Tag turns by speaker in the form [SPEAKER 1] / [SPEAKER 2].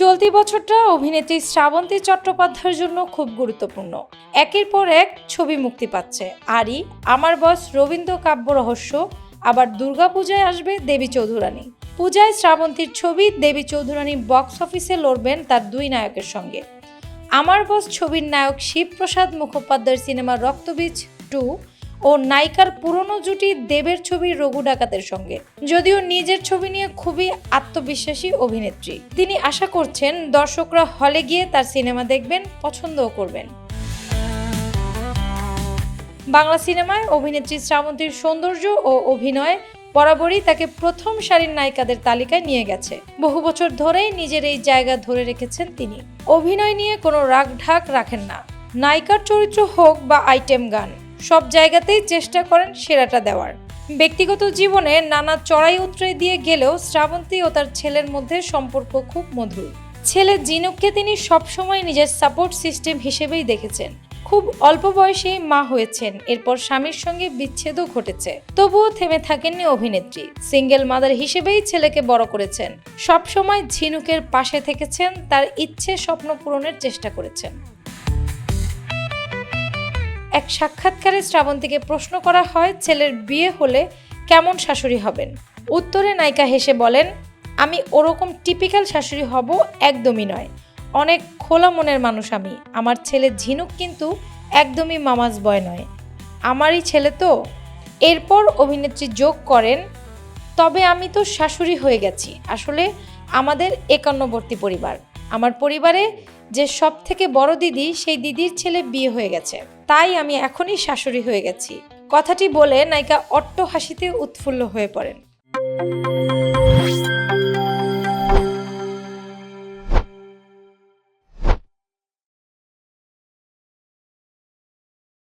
[SPEAKER 1] চলতি বছরটা অভিনেত্রী শ্রাবন্তী চট্টোপাধ্যায়ের জন্য খুব গুরুত্বপূর্ণ। একের পর এক ছবি মুক্তি পাচ্ছে। আরই, আমার বস রবীন্দ্র কাব্য রহস্য, আবার দুর্গাপূজায় আসবে দেবী চৌধুরানী। পূজায় শ্রাবন্তীর ছবি দেবী চৌধুরানী বক্স অফিসে লড়বেন তার দুই নায়কের সঙ্গে। আমার বস ছবির নায়ক শিবপ্রসাদ মুখোপাধ্যায়ের সিনেমা রক্তবীজ টু ও নায়িকার পুরনো জুটি দেবের ছবি রঘু ডাকাতের সঙ্গে। যদিও নিজের ছবি নিয়ে খুবই আত্মবিশ্বাসী অভিনেত্রী। তিনি আশা করছেন দর্শকরা হলে গিয়ে তার সিনেমা দেখবেন, পছন্দও করবেন। বাংলা সিনেমায় অভিনেত্রী শ্রাবন্তীর সৌন্দর্য ও অভিনয় বরাবরই তাকে প্রথম সারির নায়িকাদের তালিকায় নিয়ে গেছে। বহু বছর ধরেই নিজের এই জায়গা ধরে রেখেছেন তিনি। অভিনয় নিয়ে কোনো রাগ ঢাক রাখেন না। নায়িকার চরিত্র হোক বা আইটেম গান সব জায়গাতেই চেষ্টা করেন সেরাটা দেওয়ার। ব্যক্তিগত জীবনে নানা চড়াই উতরাই দিয়ে গেলেও শ্রাবন্তী ও তার ছেলের মধ্যে সম্পর্ক খুব মধুর। ছেলে জিনুককে তিনি সবসময় নিজের সাপোর্ট সিস্টেম হিসেবেই দেখেছেন। খুব অল্প বয়সেই মা হয়েছেন, এরপর স্বামীর সঙ্গে বিচ্ছেদও ঘটেছে। তবুও থেমে থাকেননি অভিনেত্রী। সিঙ্গেল মাদার হিসেবেই ছেলেকে বড় করেছেন। সবসময় ঝিনুকের পাশে থেকেছেন, তার ইচ্ছে স্বপ্ন পূরণের চেষ্টা করেছেন। এক সাক্ষাৎকারে শ্রাবন্তীকে প্রশ্ন করা হয়, ছেলের বিয়ে হলে কেমন শাশুড়ি হবেন? উত্তরে নায়িকা হেসে বলেন, আমি ওরকম টিপিক্যাল শাশুড়ি হব একদমই নয়। অনেক খোলা মনের মানুষ আমি। আমার ছেলে ঝিনুক কিন্তু একদমই মামাজ বয় নয়। আমারই ছেলে তো। এরপর অভিনেত্রী যোগ করেন, তবে আমি তো শাশুড়ি হয়ে গেছি। আসলে আমাদের একান্নবর্তী পরিবার। আমার পরিবারে যে সব থেকে বড় দিদি, সেই দিদির ছেলে বিয়ে হয়ে গেছে। তাই আমি এখনই শাশুড়ি হয়ে গেছি। কথাটি বলে নায়িকা অট্ট হাসিতে উৎফুল্ল হয়ে পড়েন।